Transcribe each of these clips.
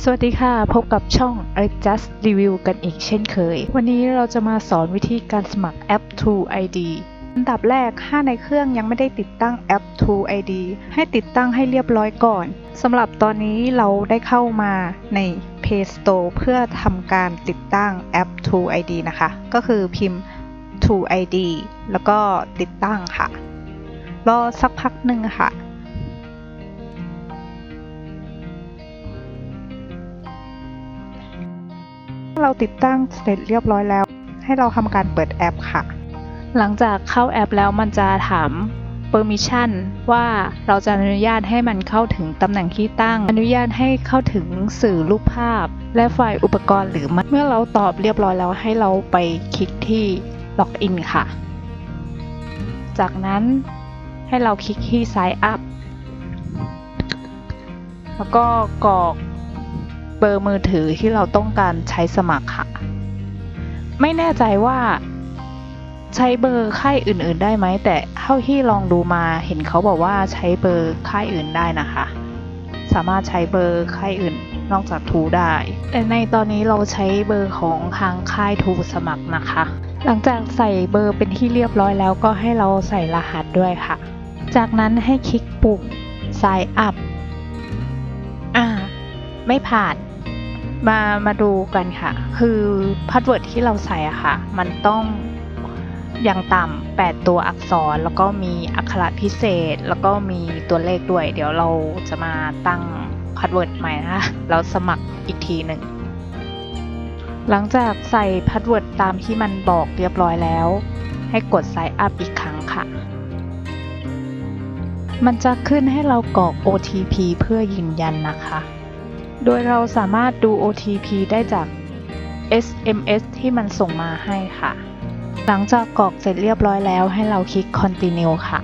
สวัสดีค่ะ พบกับช่อง i Just Review กันอีกเช่นเคย วันนี้เราจะมาสอนวิธีการสมัครแอป True ID อันดับแรก ถ้าในเครื่องยังไม่ได้ติดตั้งแอป True ID ให้ติดตั้งให้เรียบร้อยก่อน สำหรับตอนนี้เราได้เข้ามาใน Play Store เพื่อทำการติดตั้งแอป True ID นะคะ ก็คือพิมพ์ True ID แล้วก็ติดตั้งค่ะ รอสักพักหนึ่งค่ะ เราติดตั้งเสร็จเรียบร้อยแล้ว ให้เราทำการเปิดแอปค่ะ หลังจากเข้าแอปแล้วมันจะถาม permission ว่าเราจะอนุญาตให้มันเข้าถึงตำแหน่งที่ตั้ง อนุญาตให้เข้าถึงสื่อรูปภาพ และไฟล์อุปกรณ์หรือไม่เมื่อเราตอบเรียบร้อยแล้วให้เราไปคลิกที่ล็อกอินค่ะ จากนั้นให้เราคลิกที่ sign up แล้วก็กรอก เบอร์มือถือที่เราต้องการใช้สมัครค่ะ ไม่แน่ใจว่าใช้เบอร์ค่ายอื่น ๆ ได้ไหม แต่เท่าที่ลองดูมาเห็นเขาบอกว่าใช้เบอร์ค่ายอื่นได้นะคะ สามารถใช้เบอร์ค่ายอื่นนอกจากทูได้ แต่ในตอนนี้เราใช้เบอร์ของทางค่ายทูสมัครนะคะ หลังจากใส่เบอร์เป็นที่เรียบร้อยแล้วก็ให้เราใส่รหัสด้วยค่ะ จากนั้นให้คลิกปุ่ม sign up อ่า ไม่ผ่าน มามาดูกันค่ะ คือพาสเวิร์ดที่เราใส่อะค่ะ มันต้องอย่างต่ำ8 ตัวอักษร แล้วก็มีอักขระพิเศษ แล้วก็มีตัวเลขด้วย เดี๋ยวเราจะมาตั้งพาสเวิร์ดใหม่นะคะแล้วสมัครอีกทีหนึ่ง หลังจากใส่พาสเวิร์ดตามที่มันบอกเรียบร้อยแล้ว ให้กด sign up อีกครั้งค่ะ มันจะขึ้นให้เรากรอก OTP เพื่อยืนยันนะคะ โดยเราสามารถดู OTP ได้จาก SMS ที่มันส่งมาให้ค่ะ หลังจากกรอกเสร็จเรียบร้อยแล้วให้เราคลิก Continue ค่ะ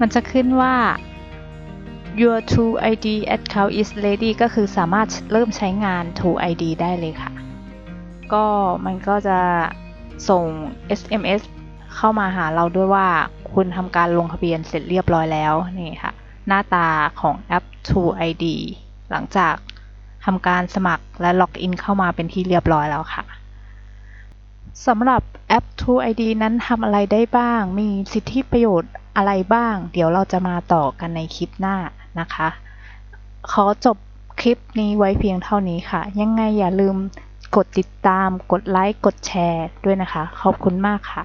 มันจะขึ้นว่า Your True ID account is ready ก็คือสามารถเริ่มใช้งาน True ID ได้เลยค่ะ ก็มันก็จะส่ง SMS เข้ามาหาเราด้วยว่าคุณทำการลงทะเบียนเสร็จเรียบร้อยแล้วนี่ค่ะ หน้าตาของแอป True ID หลังจากทำการสมัครและล็อกอินเข้ามาเป็นที่เรียบร้อยแล้วค่ะสำหรับแอป True ID นั้นทำอะไรได้บ้าง มีสิทธิประโยชน์อะไรบ้าง เดี๋ยวเราจะมาต่อกันในคลิปหน้านะคะ ขอจบคลิปนี้ไว้เพียงเท่านี้ค่ะ ยังไงอย่าลืมกดติดตาม กดไลค์ กดแชร์ด้วยนะคะ ขอบคุณมากค่ะ